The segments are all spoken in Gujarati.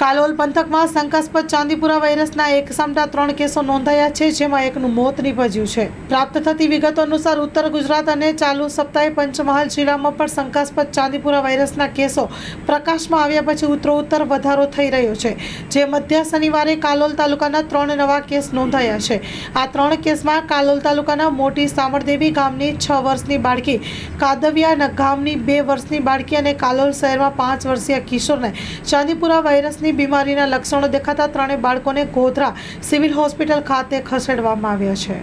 કાલોલ પંથકમાં શંકાસ્પદ ચાંદીપુરા વાયરસના એક સામટા ત્રણ કેસો નોંધાયા છે, જેમાં એકનું મોત નિપજ્યું છે. પ્રાપ્ત થતી વિગતો અનુસાર ઉત્તર ગુજરાત અને ચાલુ સપ્તાહે પંચમહાલ જિલ્લામાં પણ શંકાસ્પદ ચાંદીપુરા વાયરસના કેસો પ્રકાશમાં આવ્યા પછી ઉત્તરોત્તર વધારો થઈ રહ્યો છે, જે મધ્ય શનિવારે કાલોલ તાલુકાના ત્રણ નવા કેસ નોંધાયા છે. આ ત્રણ કેસમાં કાલોલ તાલુકાના મોટી સામરદેવી ગામની છ વર્ષની બાળકી, કાદવિયા ગામની બે વર્ષની બાળકી અને કાલોલ શહેરમાં પાંચ વર્ષીય કિશોરને ચાંદીપુરા વાયરસની બીમારીના લક્ષણો દેખાતા ત્રણેય બાળકોને ગોધરા સિવિલ હોસ્પિટલ ખાતે ખસેડવામાં આવ્યા છે.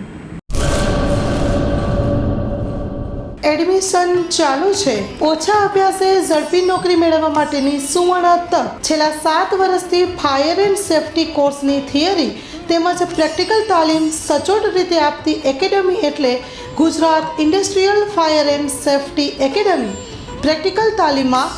એડમિશન ચાલુ છે. ઓછા અભ્યાસે ઝડપી નોકરી મેળવવા માટેની સુવર્ણ તક. છેલ્લા સાત વર્ષથી ફાયર એન્ડ સેફટી કોર્સની થિયરી તેમજ પ્રેક્ટિકલ તાલીમ સચોટ રીતે આપતી એકેડમી એટલે Gujarat industrial fire and safety academy. Practical તાલીમમાં